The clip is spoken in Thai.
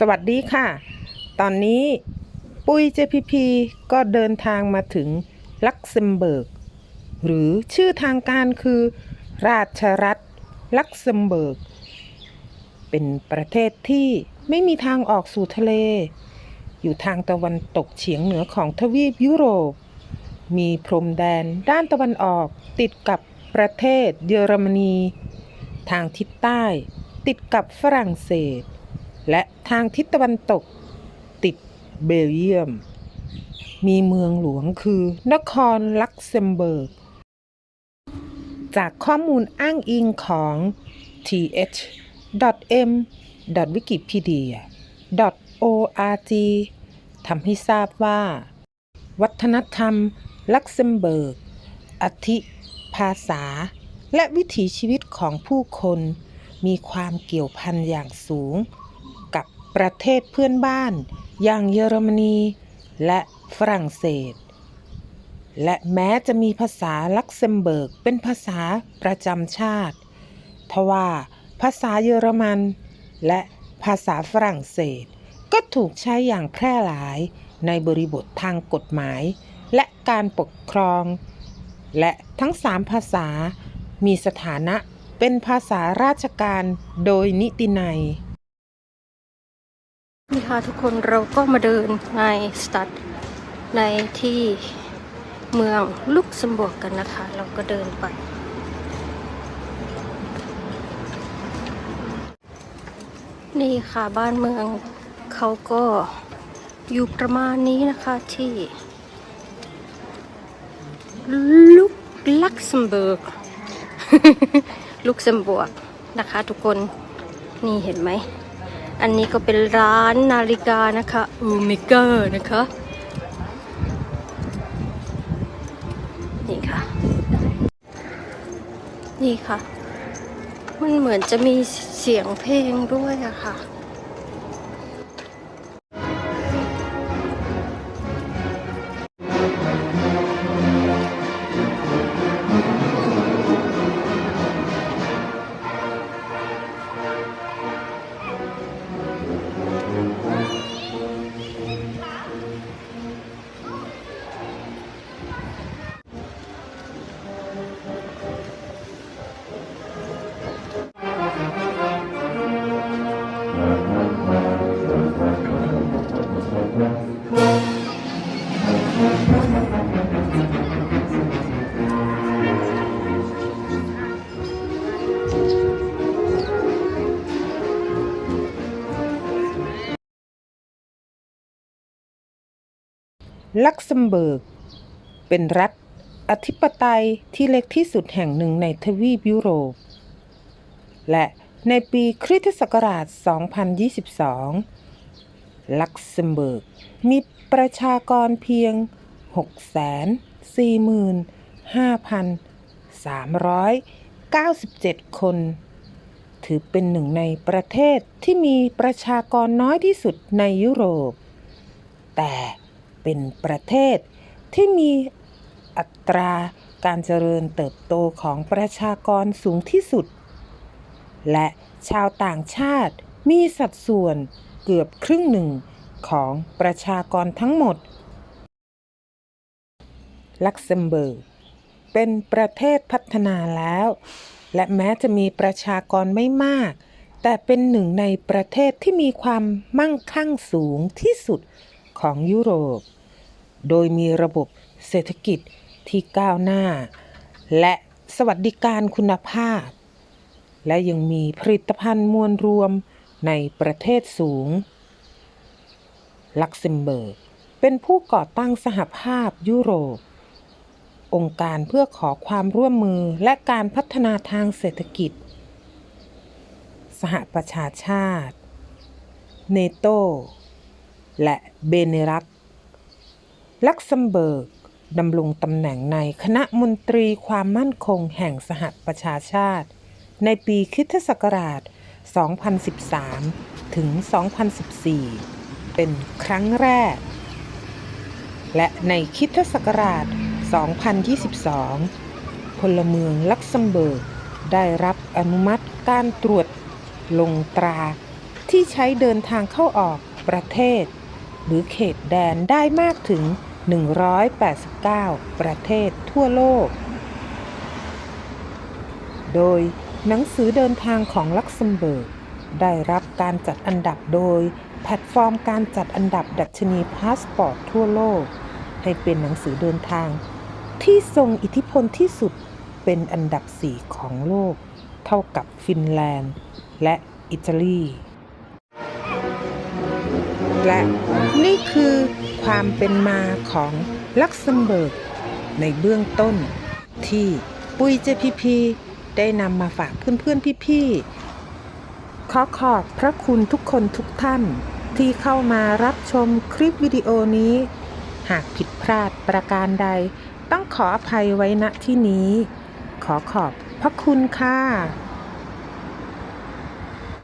สวัสดีค่ะ ตอนนี้ปุ้ย JPP ก็เดินทางมาถึงลักเซมเบิร์ก หรือชื่อทางการคือ ราชรัฐลักเซมเบิร์ก เป็นประเทศที่ไม่มีทางออกสู่ทะเล อยู่ทางตะวันตกเฉียงเหนือของทวีปยุโรป มีพรมแดนด้านตะวันออกติดกับประเทศเยอรมนี ทางทิศใต้ติดกับฝรั่งเศส และทางทิศตะวันตกติดเบลเยียม มีเมืองหลวงคือนครลักเซมเบิร์ก จากข้อมูลอ้างอิงของ th.m.wikipedia org ทำให้ทราบว่า วัฒนธรรม ลักเซมเบิร์ก อธิภาษา และวิถีชีวิตของผู้คน มีความเกี่ยวพันอย่างสูง ประเทศเพื่อนบ้าน อย่างเยอรมนี และฝรั่งเศส และแม้จะมีภาษาลักเซมเบิร์กเป็นภาษาประจำชาติ ทว่าภาษาเยอรมัน และภาษาฝรั่งเศส ก็ถูกใช้อย่างแพร่หลายในบริบททางกฎหมาย และการปกครอง และทั้งสามภาษามีสถานะเป็นภาษาราชการโดยนิตินัย นี่ค่ะทุกคนเราก็มาเดินในสตัดในที่เมืองลุกเซมบิร์กกันนะคะ เราก็เดินไปนี่ค่ะบ้านเมืองเขาก็อยู่ประมาณนี้นะคะที่ลุกลักเซมเบิร์กลุกเซมบิร์กนะคะทุกคนนี่เห็นไหม อันนี้ก็เป็นร้านนาฬิกานะคะอูเมเกอร์นะคะ นี่ค่ะ นี่ค่ะ มันเหมือนจะมีเสียงเพลงด้วยอะค่ะ ลักเซมเบิร์ก เป็นรัฐอธิปไตยที่เล็กที่สุดแห่งหนึ่งในทวีปยุโรป และในปีคริสตศักราช 2022 ลักเซมเบิร์ก มีประชากรเพียง 645,397 คน ถือเป็นหนึ่งในประเทศที่มีประชากรน้อยที่สุดในยุโรป แต่ เป็นประเทศ ที่มีอัตราการเจริญเติบโตของประชากรสูงที่สุด และชาวต่างชาติมีสัดส่วนเกือบครึ่งหนึ่งของประชากรทั้งหมด ลักเซมเบิร์กเป็นประเทศพัฒนาแล้ว และแม้จะมีประชากรไม่มาก แต่เป็นหนึ่งในประเทศที่มีความมั่งคั่งสูงที่สุดของยุโรป โดยมีระบบเศรษฐกิจที่ก้าวหน้า และสวัสดิการคุณภาพ และยังมีผลิตภัณฑ์มวลรวมในประเทศสูง ลักเซมเบิร์กเป็นผู้ก่อตั้งสหภาพยุโรป องค์การเพื่อขอความร่วมมือและการพัฒนาทางเศรษฐกิจ สหประชาชาติ เนโต และเบเนรัก ลักเซมเบิร์กดำรงตำแหน่งในคณะมนตรีความมั่นคงแห่งสหประชาชาติ ในปีคริสตศักราช 2013 ถึง 2014 เป็นครั้งแรก และในคริสตศักราช 2022 พลเมืองลักเซมเบิร์กได้รับอนุมัติการตรวจลงตราที่ใช้เดินทางเข้าออกประเทศ หรือเขตแดนได้มากถึง 189 ประเทศทั่วโลก โดยหนังสือเดินทางของลักเซมเบิร์ก ได้รับการจัดอันดับโดย แพลตฟอร์มการจัดอันดับดัชนีพาสปอร์ตทั่วโลก ให้เป็นหนังสือเดินทาง ที่ทรงอิทธิพลที่สุดเป็นอันดับ 4 ของโลก เท่ากับฟินแลนด์ และอิตาลี และนี่คือความเป็นมาของลักเซมเบิร์กในเบื้องต้น ที่ปุยเจพีพีได้นำมาฝากเพื่อนๆพี่ๆ ขอขอบพระคุณทุกคนทุกท่าน ที่เข้ามารับชมคลิปวิดีโอนี้ หากผิดพลาดประการใด ต้องขออภัยไว้ณที่นี้ ขอขอบพระคุณค่ะ